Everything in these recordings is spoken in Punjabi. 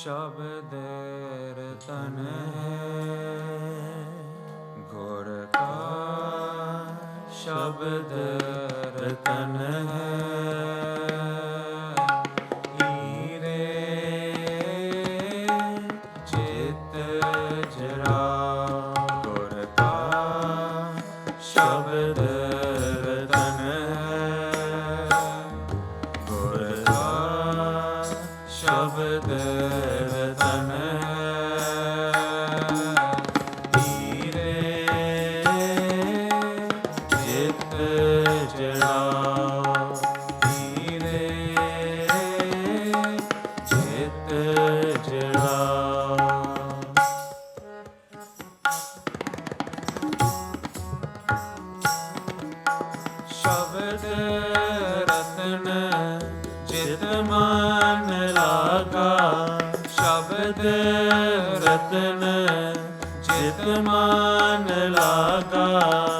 ਸ਼ਬਦ ਰਤਨ ਹੈ ਗੁਰ ਕਾ ਸ਼ਬਦ ਰਤਨ ਹੈ ਜਰਾ ਗੁਰ ਸ਼ਬਦ ਬਚਣਾ ਸ਼ਬਦ ਰਤਨ ਜਿਤ ਮਨ ਲਾਗਾ ਸ਼ਬਦ ਰਤਨ ਜਿਤ ਮਨ ਲਾਗਾ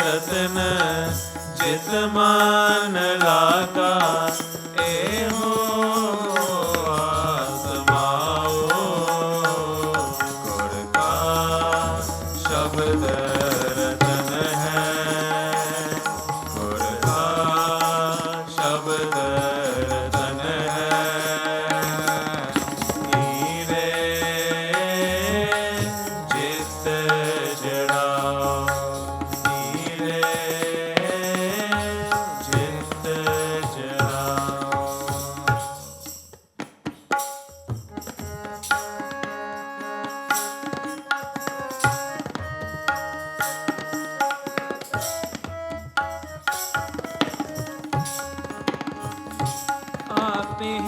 ਰਤਨ ਜਿਤ ਮਾਨ ਲਾਗਾ। happy.